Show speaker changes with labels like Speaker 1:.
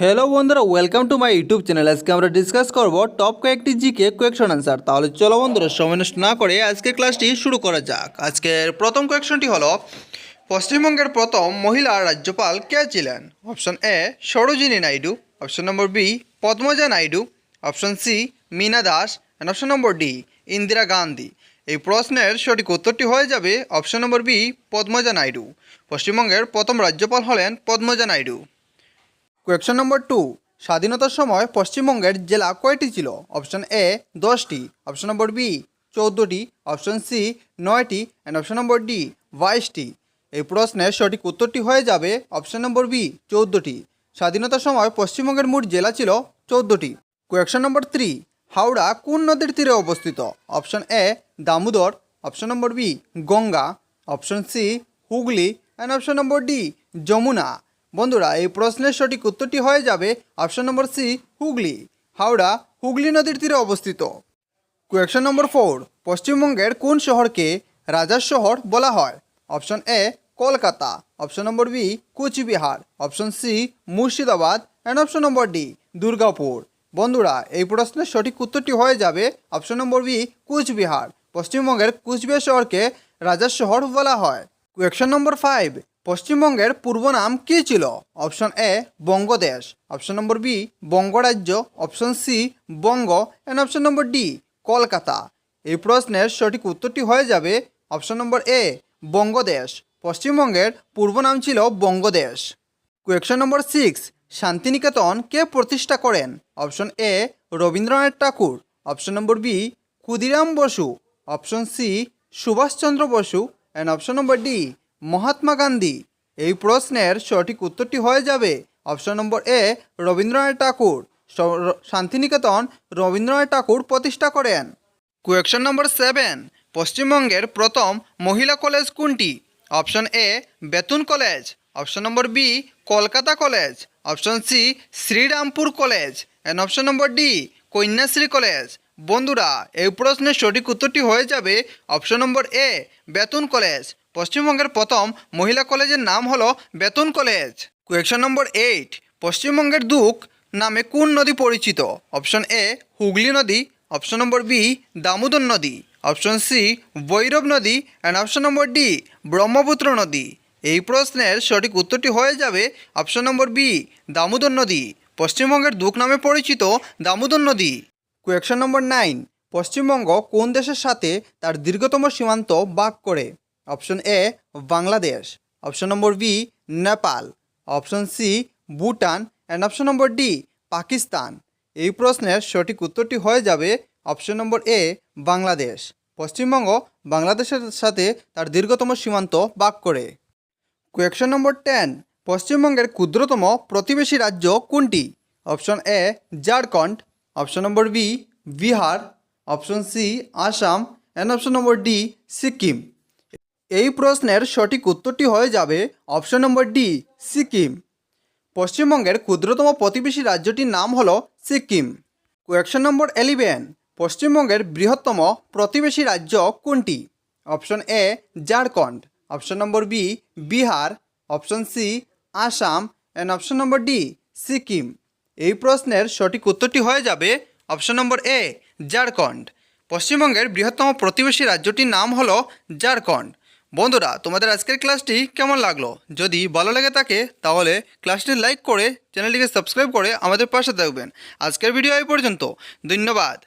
Speaker 1: Hello বন্ধুরা welcome to my YouTube channel আজকে আমরা ডিসকাস করব টপ কয়েকটি জিকে কোয়েকশন অ্যান্সার তাহলে চলো বন্ধুরা, সময় নষ্ট না করে আজকের ক্লাসটি শুরু করা যাক। আজকের প্রথম কোয়েকশনটি হলো, পশ্চিমবঙ্গের প্রথম মহিলা রাজ্যপাল কে ছিলেন? Option A Sarojini Naidu. Option number B Padmaja Naidu. Option C Meena Das. And option number D Indira Gandhi. এই প্রশ্নের সঠিক উত্তরটি হয়ে যাবে option number B Padmaja Naidu. পশ্চিমবঙ্গের প্রথম রাজ্যপাল হলেন Padmaja Naidu. Question number two স্বাধীনতার সময় পশ্চিমবঙ্গের জেলা কয়টি ছিল? অপশন এ দশটি অপশন নম্বর বি চৌদ্দটি অপশন সি নয়টি অ্যান্ড অপশন নম্বর ডি বাইশটি। এই প্রশ্নের সঠিক উত্তরটি হয়ে যাবে অপশন নম্বর বি চৌদ্দটি। স্বাধীনতার সময় পশ্চিমবঙ্গের মোট জেলা ছিল চৌদ্দটি। কোয়েকশন নম্বর থ্রি হাওড়া কোন নদীর তীরে অবস্থিত? Option A Damodar option number B Ganga option C Hooghly and option number D Jamuna. বন্ধুরা, এই প্রশ্নের সঠিক উত্তরটি হয়ে যাবে option number C Hooghly. Howrah, Hooghly নদীর তীরে অবস্থিত। কোয়েকশন নম্বর ফোর পশ্চিমবঙ্গের কোন শহরকে রাজার শহর বলা হয়? Option A Kolkata. Option number B Cooch Behar. Option C Murshidabad. And option number D Durgapur. বন্ধুরা, এই প্রশ্নের সঠিক উত্তরটি হয়ে যাবে অপশন নম্বর বি কুচবিহার। পশ্চিমবঙ্গের কুচবিহার শহরকে রাজার শহর বলা হয়। কোয়েকশন নম্বর ফাইভ পশ্চিমবঙ্গের পূর্ব নাম কী ছিল? Option A, Bangadesh. Option number B, Bangarajya. Option C, Banga. And option number D Kolkata. এই প্রশ্নের সঠিক উত্তরটি হয়ে যাবে অপশন নম্বর এ, বঙ্গদেশ। পশ্চিমবঙ্গের পূর্ব নাম ছিল Bangadesh. Question number six Santiniketan কে প্রতিষ্ঠা করেন? Option A, Rabindranath Thakur. Option number B, Khudiram Basu. Option C, Subhas Chandra Basu. And option number D Mahatma Gandhi. এই প্রশ্নের সঠিক উত্তরটি হয়ে যাবে option number A, Rabindranath Thakur. Santiniketan Rabindranath Thakur প্রতিষ্ঠা করেন। কোয়েকশন নম্বর সেভেন, পশ্চিমবঙ্গের প্রথম মহিলা কলেজ কোনটি? Option A, Bethune college. Option number B, Kolkata college. Option C, Serampore college. And option number D Kanyashree college. বন্ধুরা, এই প্রশ্নের সঠিক উত্তরটি হয়ে যাবে অপশন নম্বর এ, বেতুন কলেজ। পশ্চিমবঙ্গের প্রথম মহিলা কলেজের নাম হলো Bethune college. Question number eight পশ্চিমবঙ্গের দুঃখ নামে কোন নদী পরিচিত? অপশন এ হুগলি নদী। অপশন নম্বর বি দামোদর নদী। অপশন সি ভৈরব নদী। And option number D Brahmaputra নদী। এই প্রশ্নের সঠিক উত্তরটি হয়ে যাবে অপশন নম্বর বি দামোদর নদী। পশ্চিমবঙ্গের দুঃখ নামে পরিচিত দামোদর নদী। কোয়েকশন নম্বর নাইন পশ্চিমবঙ্গ কোন দেশের সাথে তার দীর্ঘতম সীমান্ত ভাগ করে? Option A Bangladesh option number B Nepal option C Bhutan and option number D Pakistan এই প্রশ্নের সঠিক উত্তরটি হয়ে যাবে option number A Bangladesh Paschimbanga বাংলাদেশের সাথে তার দীর্ঘতম সীমান্ত ভাগ করে। কোয়েকশন নম্বর টেন পশ্চিমবঙ্গের ক্ষুদ্রতম প্রতিবেশী রাজ্য কোনটি? Option A Jharkhand option number B Bihar option C Assam and option number D Sikkim এই প্রশ্নের সঠিক উত্তরটি হয়ে যাবে অপশন নম্বর ডি, সিকিম। পশ্চিমবঙ্গের ক্ষুদ্রতম প্রতিবেশী রাজ্যটির নাম হল সিকিম। কোয়েকশন নম্বর এলিভেন, পশ্চিমবঙ্গের বৃহত্তম প্রতিবেশী রাজ্য কোনটি? Option A, Jharkhand. Option number B, Bihar. Option C, Assam. And option number D, Sikkim. এই প্রশ্নের সঠিক উত্তরটি হয়ে যাবে অপশন নম্বর এ, ঝাড়খণ্ড। পশ্চিমবঙ্গের বৃহত্তম প্রতিবেশী রাজ্যটির নাম হল ঝাড়খণ্ড। বন্ধুরা, তোমাদের আজকের ক্লাসটি কেমন লাগল? যদি ভালো লেগে থাকে, তাহলে ক্লাসটি লাইক করে চ্যানেলটিকে সাবস্ক্রাইব করে আমাদের পাশে থাকবেন। আজকের ভিডিও এই পর্যন্ত। ধন্যবাদ।